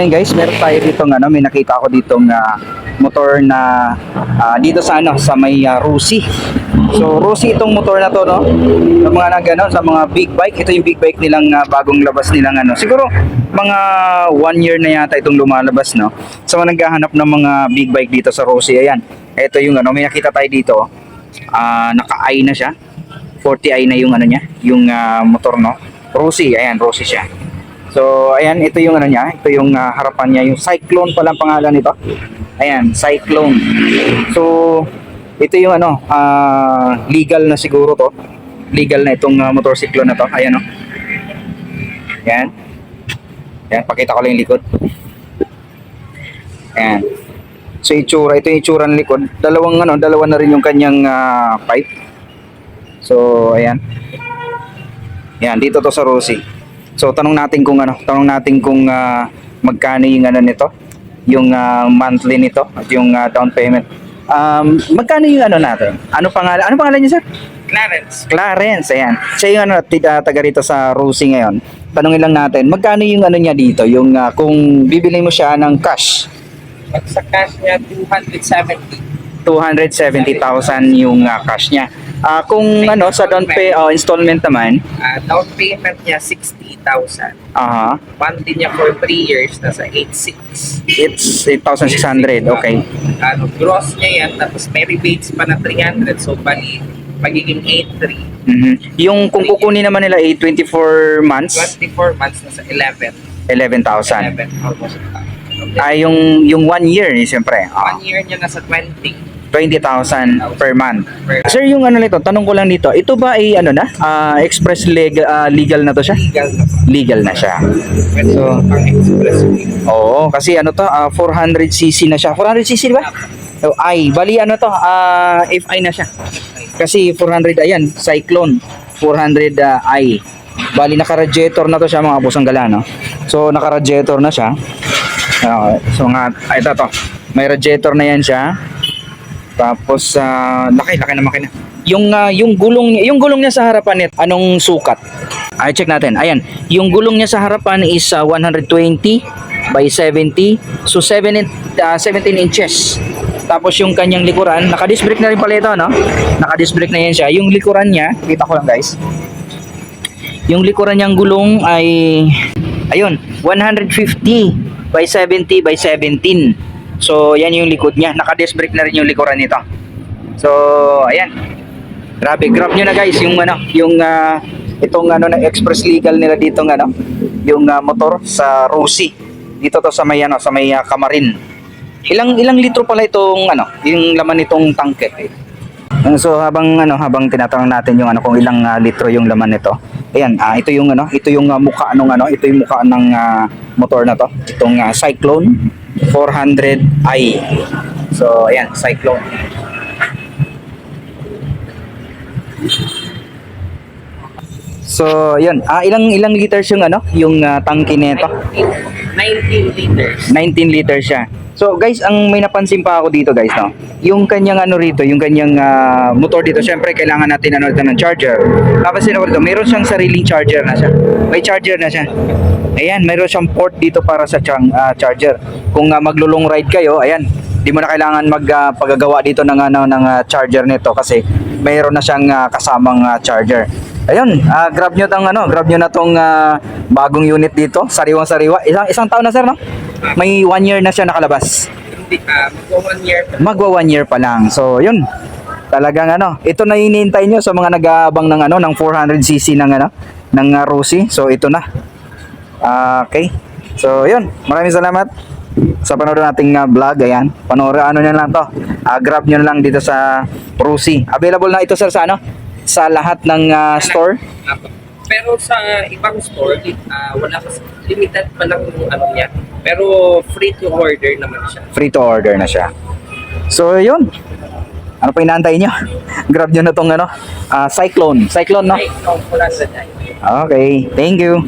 ayun guys, meron tayo dito ano, may nakita ako dito uh, motor na ah, dito sa ano, sa may uh, Rusi. So Rusi itong motor na to no. Sa mga nag ano, sa mga big bike, ito yung big bike nilang ah, bagong labas nilang ano. Siguro mga one year na yata itong lumalabas no. So mga naghahanap ng mga big bike dito sa Rusi, ayan. Ito yung ano, may nakita tayo dito. Ah, naka-i na siya. 40i na yung ano niya, yung ah, motor no. Rusi, ayan, Rusi siya. So, ayan, ito yung ano niya, ito yung ah, harapan niya, yung Cyclone pala ang pangalan nito. Ayan, Cyclone. So, ito yung ano, ah, legal na siguro to. Legal na itong uh, motorsiklo na to. Ayan oh. Ayan. Ayan, pakita ko lang yung likod. Ayan. So, itsura, ito yung itsura ng likod. Dalawang ano, dalawa na rin yung kanyang ah, pipe. So, ayan. Ayan, dito to sa Rosie. So tanong natin kung ano, tanong natin kung ah, magkano yung ano nito, yung ah, monthly nito at yung ah, down payment. Um, magkano yung ano natin? Ano pangalan? Ano pangalan niya, sir? Clarence. Clarence, ayan. Siya yung ano, tiga, taga rito sa Rosie ngayon. Tanungin lang natin, magkano yung ano niya dito? Yung ah, kung bibili mo siya ng cash, Pag sa cash niya, 270. 270,000 yung ah, cash niya. Ah, kung ano, sa down pay, oh, installment naman, Ah, down payment niya, 60,000. aha, Monthly niya for 3 years, nasa 86. it's 8,600, okay. Ano, gross niya yan, tapos may rebates pa na 300. So, bali, magiging 83. Mhm. Yung kung kukunin naman nila ay 24 months, 24 months, nasa 11. 11,000. 11, almost. Okay. Ay yung yung one year eh, siyempre. ah, One year niya nasa 20 20,000 per month. Sir, yung ano nito, tanong ko lang dito, ito ba ay ano na? ah, express legal legal na to siya? legal na pa. Legal na siya. So- pang expressway. Oo, kasi ano to, ah, 400cc na siya. 400cc ba? Oh, ay, bali ano to, ah, FI na siya. Kasi 400 ayan, Cyclone 400 ah, i. Bali naka-radiator na to siya mga busang gala, no? So naka-radiator na siya. Okay. So nga ay, ito to. May radiator na yan siya. Tapos ah, laki laki na makina. Yung ah, yung gulong niya- yung gulong niya sa harapan nito, anong sukat? Ay check natin. Ayan, yung gulong niya sa harapan is ah, 120 by 70. So 7 in- ah, 17 inches. Tapos yung kanyang likuran, naka-disc brake na rin pala ito, no? Naka-disc brake na yan siya. Yung likuran niya, kita ko lang guys. Yung likuran niyang gulong ay ayun, 150 by 70 by 17. So, yan yung likod niya. Naka-disc brake na rin yung likuran nito. So, ayan. Grabe, grab nyo na guys yung ano, yung ah, itong ano na express legal nila dito ng ano, yung ah, motor sa Rosie. Dito to sa may ano, sa may ah, Kamarin. Ilang ilang litro pala itong ano, yung laman nitong tangke. Uh, So habang ano habang tinatanong natin yung ano kung ilang ah, litro yung laman nito. Ayan, ah, ito yung ano, ito yung ah, mukha nung ano, ito yung mukha ng ah, motor na to. Itong ah, Cyclone 400i. So ayan, Cyclone. So, yun. Ah, ilang ilang liters yung ano, yung ah, tangke nito? 19 liters. 19 liters siya. So guys, ang may napansin pa ako dito guys, no? Yung kanyang ano rito, yung kanyang ah, motor dito, syempre kailangan natin ano dito ng charger. Napansin ako dito, mayroon siyang sariling charger na siya. May charger na siya. Ayan, mayroon siyang port dito para sa chang, ah, charger. Kung ah, maglo-long ride kayo, ayan, di mo na kailangan magpagagawa dito ng ano ng ah, charger nito kasi mayroon na siyang ah, kasamang ah, charger. Ayun, ah, grab nyo tong ano, grab nyo na tong ah, bagong unit dito, sariwang-sariwa. Isang isang taon na sir, no? May one year na siya nakalabas. Hindi, ah, magwa one year. Magwa one year pa lang. So, yun. Talagang ano, ito na hinihintay nyo sa mga nag-aabang ng ano, ng 400cc ng ano, ng uh, Rusi. So, ito na. Okay. So, yun. Maraming salamat sa panonood nating uh, vlog. Ayan. Panoorin ano nyo lang to. Ah, grab nyo na lang dito sa Rusi. Available na ito sir sa ano? Sa lahat ng ah, store. Pero sa ibang store, ah, wala kasi limited pa lang yung ano niya. Pero free to order naman siya. Free to order na siya. So, yun. Ano pa inaantay nyo? grab nyo na tong ano, ah, Cyclone. Cyclone, no? Dahil. Okay. Thank you.